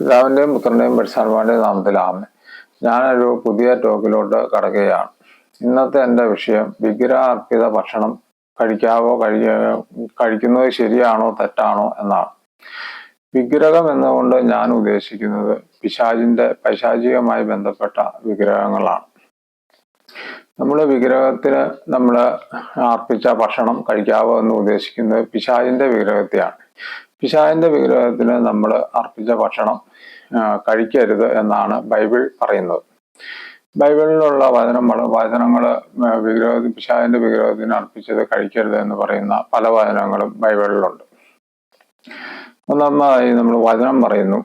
പിതാവിന്റെയും പുത്രന്റെയും പരിശുദ്ധാത്മാവിന്റെയും നാമത്തിൽ ആമേ ഞാനൊരു പുതിയ ടോക്കിലോട്ട് കടക്കുകയാണ്. ഇന്നത്തെ എന്റെ വിഷയം വിഗ്രഹാർപ്പിത ഭക്ഷണം കഴിക്കാവോ കഴിക്ക കഴിക്കുന്നത് ശരിയാണോ തെറ്റാണോ എന്നാണ്. വിഗ്രഹം എന്നുകൊണ്ട് ഞാൻ ഉദ്ദേശിക്കുന്നത് പിശാചിന്റെ പൈശാചികമായി ബന്ധപ്പെട്ട വിഗ്രഹങ്ങളാണ്. നമ്മൾ വിഗ്രഹത്തിന് നമ്മൾ അർപ്പിച്ച ഭക്ഷണം കഴിക്കാവോ എന്ന് ഉദ്ദേശിക്കുന്നത് പിശാചിന്റെ വിഗ്രഹത്തെയാണ്. പിശാചിന്റെ വിഗ്രഹത്തിന് നമ്മൾ അർപ്പിച്ച ഭക്ഷണം കഴിക്കരുത് എന്നാണ് ബൈബിൾ പറയുന്നത്. ബൈബിളിലുള്ള വചനങ്ങൾ വചനങ്ങൾ വിഗ്രഹ പിശാചിന്റെ വിഗ്രഹത്തിന് അർപ്പിച്ചത് കഴിക്കരുത് എന്ന് പറയുന്ന പല വചനങ്ങളും ബൈബിളിലുണ്ട്. ഒന്നാമതായി നമ്മൾ വചനം പറയുന്നു.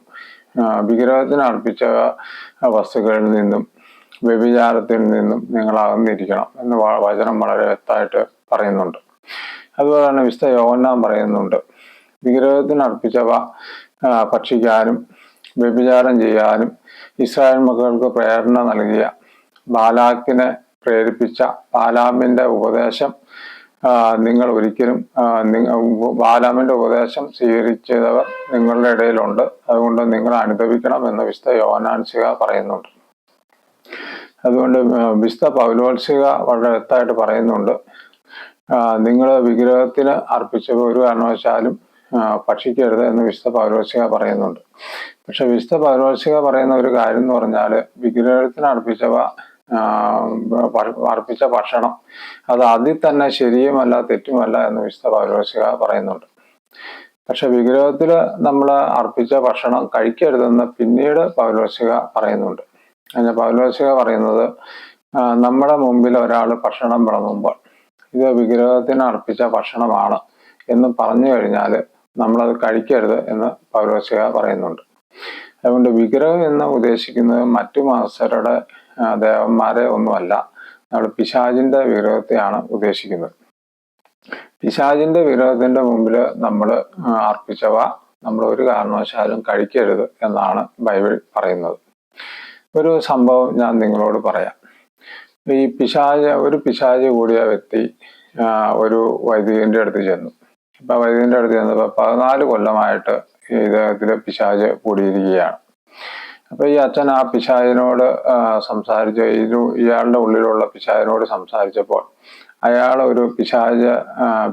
വിഗ്രഹത്തിന് അർപ്പിച്ച വസ്തുക്കളിൽ നിന്നും വ്യഭിചാരത്തിൽ നിന്നും നിങ്ങൾ അകന്നിരിക്കണം എന്ന് വചനം വളരെ വ്യക്തമായിട്ട് പറയുന്നുണ്ട്. അതുപോലെ തന്നെ വിശുദ്ധ യോഹന്നാൻ പറയുന്നുണ്ട്. വിഗ്രഹത്തിന് അർപ്പിച്ചവ ഭക്ഷിക്കാനും വ്യഭിചാരം ചെയ്യാനും ഇസ്രായേൽ മക്കൾക്ക് പ്രേരണ നൽകിയ ബാലാക്കിനെ പ്രേരിപ്പിച്ച ബാലാമിന്റെ ഉപദേശം നിങ്ങൾ ഒരിക്കലും ബാലാമിന്റെ ഉപദേശം സ്വീകരിച്ചവർ നിങ്ങളുടെ ഇടയിലുണ്ട്. അതുകൊണ്ട് നിങ്ങൾ അനുഭവിക്കണം എന്ന് വിശുദ്ധ യോനാൻസിക പറയുന്നുണ്ട്. അതുകൊണ്ട് വിശുദ്ധ പൗലോത്സിക വളരെ വ്യക്തമായിട്ട് പറയുന്നുണ്ട്. നിങ്ങൾ വിഗ്രഹത്തിന് അർപ്പിച്ച ഒരു കാരണവശാലും ഭക്ഷിക്കരുത് എന്ന് വിശുദ്ധ പൗരോശിക പറയുന്നുണ്ട്. പക്ഷെ വിശുദ്ധ പൗരോശിക പറയുന്ന ഒരു കാര്യം എന്ന് പറഞ്ഞാൽ വിഗ്രഹത്തിന് അർപ്പിച്ചവ അർപ്പിച്ച ഭക്ഷണം അത് അതിൽ തന്നെ ശരിയുമല്ല തെറ്റുമല്ല എന്ന് വിശുദ്ധ പൗരോശിക പറയുന്നുണ്ട്. പക്ഷെ വിഗ്രഹത്തിൽ നമ്മൾ അർപ്പിച്ച ഭക്ഷണം കഴിക്കരുതെന്ന് പിന്നീട് പൗരോശിക പറയുന്നുണ്ട്. അതിന് പൗരോശിക പറയുന്നത് നമ്മുടെ മുമ്പിൽ ഒരാൾ ഭക്ഷണം വിളമ്പുമ്പോൾ ഇത് വിഗ്രഹത്തിന് അർപ്പിച്ച ഭക്ഷണമാണ് എന്ന് പറഞ്ഞു കഴിഞ്ഞാൽ നമ്മളത് കഴിക്കരുത് എന്ന് പൗരോശിക പറയുന്നുണ്ട്. അതുകൊണ്ട് വിഗ്രഹം എന്ന് ഉദ്ദേശിക്കുന്നത് മറ്റു മാസരുടെ ദേവന്മാരെ ഒന്നുമല്ല. നമ്മൾ പിശാജിന്റെ വിഗ്രഹത്തെയാണ് ഉദ്ദേശിക്കുന്നത്. പിശാജിന്റെ വിഗ്രഹത്തിന്റെ മുമ്പിൽ നമ്മൾ അർപ്പിച്ചവ നമ്മൾ ഒരു കാരണവശാലും കഴിക്കരുത് എന്നാണ് ബൈബിൾ പറയുന്നത്. ഒരു സംഭവം ഞാൻ നിങ്ങളോട് പറയാം. ഈ പിശാജ് ഒരു പിശാജ് കൂടിയ വ്യക്തി ഒരു വൈദികന്റെ അടുത്ത് ചെന്നു. അപ്പൊ വൈദ്യന്റെ അടുത്ത് ചെന്നപ്പോ പതിനാല് കൊല്ലമായിട്ട് ഈ ഇദ്ദേഹത്തിൽ പിശാജ് കൂടിയിരിക്കുകയാണ്. അപ്പൊ ഈ അച്ഛൻ ആ പിശാജിനോട് സംസാരിച്ച ഇയാളുടെ ഉള്ളിലുള്ള പിശാജിനോട് സംസാരിച്ചപ്പോൾ അയാൾ ഒരു പിശാജ്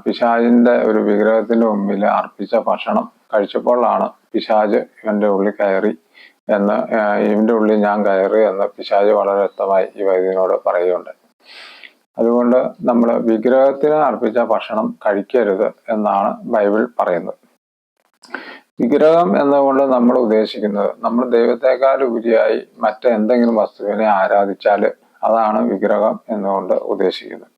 പിശാജിന്റെ ഒരു വിഗ്രഹത്തിന്റെ മുമ്പിൽ അർപ്പിച്ച ഭക്ഷണം കഴിച്ചപ്പോഴാണ് പിശാജ് ഇവന്റെ ഉള്ളിൽ കയറി എന്ന് ഇവന്റെ ഉള്ളിൽ ഞാൻ കയറി എന്ന് പിശാജ് വളരെ വ്യക്തമായി ഈ വൈദ്യനോട് പറയുകയുണ്ടായി. അതുകൊണ്ട് നമ്മൾ വിഗ്രഹത്തിന് അർപ്പിച്ച ഭക്ഷണം കഴിക്കരുത് എന്നാണ് ബൈബിൾ പറയുന്നത്. വിഗ്രഹം എന്നതുകൊണ്ട് നമ്മൾ ഉദ്ദേശിക്കുന്നത് നമ്മൾ ദൈവത്തെക്കാൾ ഉപരിയായി മറ്റെന്തെങ്കിലും വസ്തുവിനെ ആരാധിച്ചാൽ അതാണ് വിഗ്രഹം എന്നുകൊണ്ട് ഉദ്ദേശിക്കുന്നത്.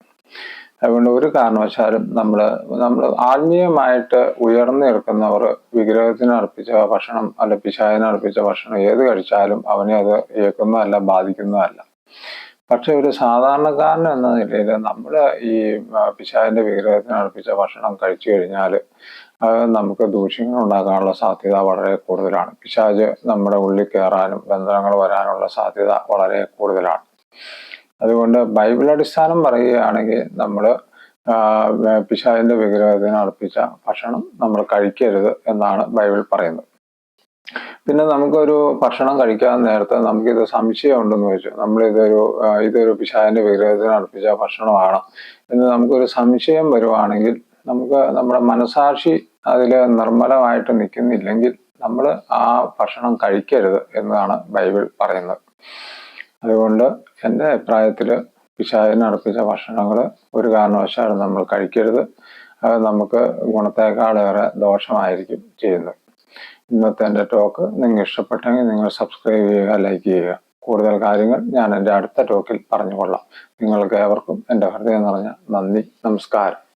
അതുകൊണ്ട് ഒരു കാരണവശാലും നമ്മൾ നമ്മൾ ആത്മീയമായിട്ട് ഉയർന്നു നിൽക്കുന്നവർ വിഗ്രഹത്തിന് അർപ്പിച്ച ഭക്ഷണം അല്ല പിശാചിന് അർപ്പിച്ച ഭക്ഷണം ഏത് കഴിച്ചാലും അവനെ അത് ഏക്കുന്നതല്ല ബാധിക്കുന്നതല്ല. പക്ഷെ ഒരു സാധാരണക്കാരൻ എന്ന നിലയിൽ നമ്മൾ ഈ പിശാചിന്റെ വിഗ്രഹത്തിന് അർപ്പിച്ച ഭക്ഷണം കഴിച്ചു കഴിഞ്ഞാൽ നമുക്ക് ദൂഷ്യങ്ങൾ ഉണ്ടാക്കാനുള്ള സാധ്യത വളരെ കൂടുതലാണ്. പിശാജ് നമ്മുടെ ഉള്ളിൽ കയറാനും ബന്ധനങ്ങൾ വരാനുള്ള സാധ്യത വളരെ കൂടുതലാണ്. അതുകൊണ്ട് ബൈബിൾ അടിസ്ഥാനം പറയുകയാണെങ്കിൽ നമ്മൾ പിശാചിന്റെ വിഗ്രഹത്തിന് അർപ്പിച്ച ഭക്ഷണം നമ്മൾ കഴിക്കരുത് എന്നാണ് ബൈബിൾ പറയുന്നത്. പിന്നെ നമുക്കൊരു ഭക്ഷണം കഴിക്കാൻ നേരത്തെ നമുക്കിത് സംശയം ഉണ്ടെന്ന് വെച്ചു. നമ്മളിതൊരു ഇതൊരു പിശാചിന്റെ വിഗ്രഹത്തിന് അർപ്പിച്ച ഭക്ഷണമാണ്. എന്ന് നമുക്കൊരു സംശയം വരുവാണെങ്കിൽ നമുക്ക് നമ്മുടെ മനസാക്ഷി അതിൽ നിർമ്മലമായിട്ട് നിൽക്കുന്നില്ലെങ്കിൽ നമ്മൾ ആ ഭക്ഷണം കഴിക്കരുത് എന്നാണ് ബൈബിൾ പറയുന്നത്. അതുകൊണ്ട് എന്റെ അഭിപ്രായത്തിൽ പിശാചിന് അർപ്പിച്ച ഭക്ഷണങ്ങൾ ഒരു കാരണവശാലും നമ്മൾ കഴിക്കരുത്. അത് നമുക്ക് ഗുണത്തേക്കാളേറെ ദോഷമായിരിക്കും ചെയ്യുന്നത്. ഇന്നത്തെ എന്റെ ടോക്ക് നിങ്ങൾ ഇഷ്ടപ്പെട്ടെങ്കിൽ നിങ്ങൾ സബ്സ്ക്രൈബ് ചെയ്യുക ലൈക്ക് ചെയ്യുക. കൂടുതൽ കാര്യങ്ങൾ ഞാൻ എന്റെ അടുത്ത ടോക്കിൽ പറഞ്ഞുകൊള്ളാം. നിങ്ങൾക്ക് ഏവർക്കും എന്റെ ഹൃദയം നിറഞ്ഞ നന്ദി നമസ്കാരം.